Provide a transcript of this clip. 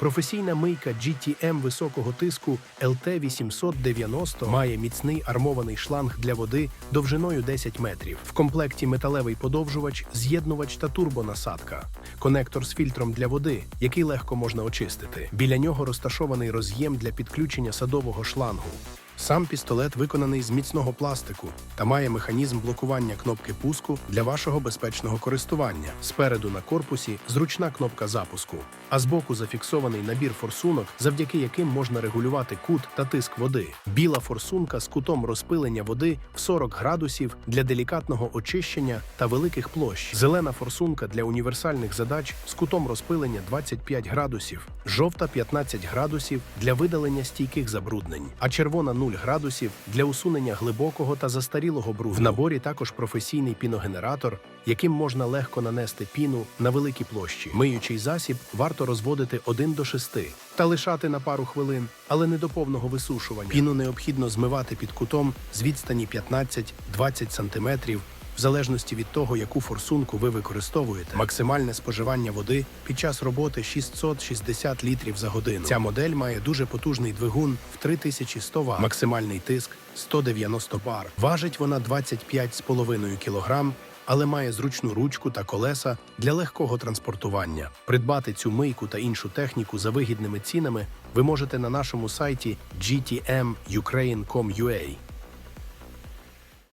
Професійна мийка GTM високого тиску LT890 має міцний армований шланг для води довжиною 10 метрів. В комплекті металевий подовжувач, з'єднувач та турбонасадка. Конектор з фільтром для води, який легко можна очистити. Біля нього розташований роз'єм для підключення садового шлангу. Сам пістолет виконаний з міцного пластику та має механізм блокування кнопки пуску для вашого безпечного користування. Спереду на корпусі зручна кнопка запуску, а збоку зафіксований набір форсунок, завдяки яким можна регулювати кут та тиск води. Біла форсунка з кутом розпилення води в 40 градусів для делікатного очищення та великих площ. Зелена форсунка для універсальних задач з кутом розпилення 25 градусів, жовта 15 градусів для видалення стійких забруднень, а червона 0 градусів для усунення глибокого та застарілого бруду. В наборі також професійний піногенератор, яким можна легко нанести піну на великі площі. Миючий засіб варто розводити 1 до 6 та лишати на пару хвилин, але не до повного висушування. Піну необхідно змивати під кутом з відстані 15-20 см в залежності від того, яку форсунку ви використовуєте. Максимальне споживання води під час роботи 660 літрів за годину. Ця модель має дуже потужний двигун в 3100 Вт, максимальний тиск 190 бар. Важить вона 25,5 кг, але має зручну ручку та колеса для легкого транспортування. Придбати цю мийку та іншу техніку за вигідними цінами ви можете на нашому сайті gtmukraine.com.ua.